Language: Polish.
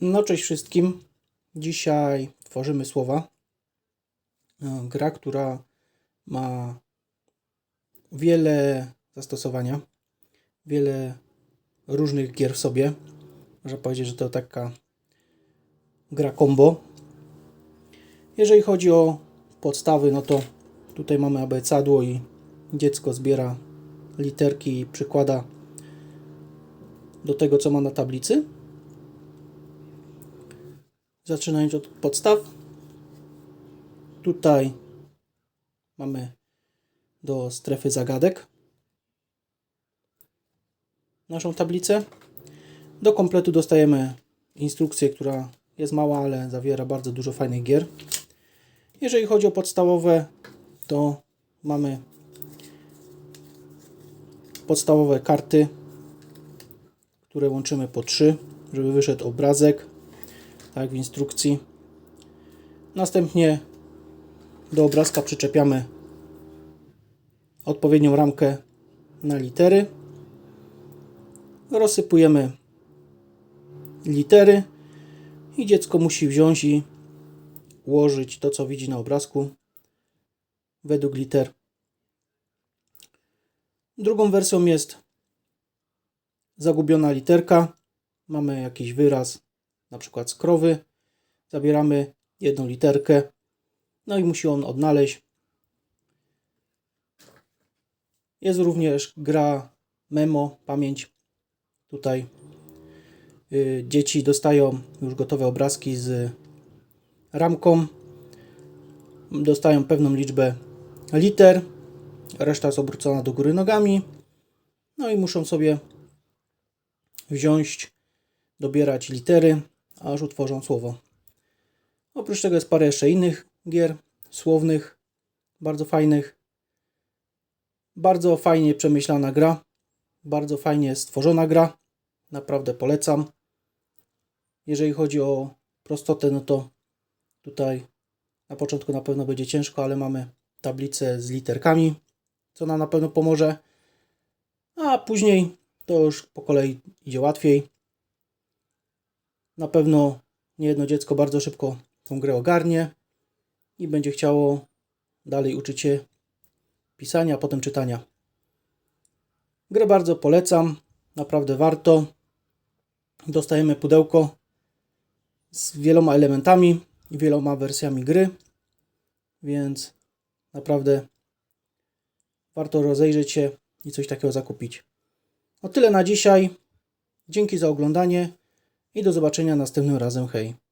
No cześć wszystkim. Dzisiaj tworzymy słowa. E, Gra, która ma wiele zastosowania, wiele różnych gier w sobie. Można powiedzieć, że to taka gra combo. Jeżeli chodzi o podstawy, no to tutaj mamy abecadło i dziecko zbiera literki i przykłada do tego, co ma na tablicy. Zaczynając od podstaw. Tutaj mamy do strefy zagadek naszą tablicę. Do kompletu dostajemy instrukcję, która jest mała, ale zawiera bardzo dużo fajnych gier. Jeżeli chodzi o podstawowe, to mamy podstawowe karty, które łączymy po trzy, żeby wyszedł obrazek, tak w instrukcji. Następnie do obrazka przyczepiamy odpowiednią ramkę na litery. Rozsypujemy litery i dziecko musi wziąć i ułożyć to, co widzi na obrazku według liter. Drugą wersją jest zagubiona literka. Mamy jakiś wyraz, na przykład z krowy. Zabieramy jedną literkę, no i musi on odnaleźć. Jest również gra memo, pamięć. Tutaj y, dzieci dostają już gotowe obrazki z ramką. Dostają pewną liczbę liter. Reszta jest obrócona do góry nogami. No i muszą sobie wziąć, dobierać litery, aż utworzą słowo. Oprócz tego jest parę jeszcze innych gier słownych, bardzo fajnych. Bardzo fajnie przemyślana gra, bardzo fajnie stworzona gra. Naprawdę polecam. Jeżeli chodzi o prostotę, no to tutaj na początku na pewno będzie ciężko, ale mamy tablicę z literkami, co nam na pewno pomoże. A później to już po kolei idzie łatwiej. Na pewno niejedno dziecko bardzo szybko tą grę ogarnie i będzie chciało dalej uczyć się pisania, a potem czytania. Grę bardzo polecam, naprawdę warto. Dostajemy pudełko z wieloma elementami i wieloma wersjami gry, więc naprawdę warto rozejrzeć się i coś takiego zakupić. O tyle na dzisiaj. Dzięki za oglądanie i do zobaczenia następnym razem. Hej.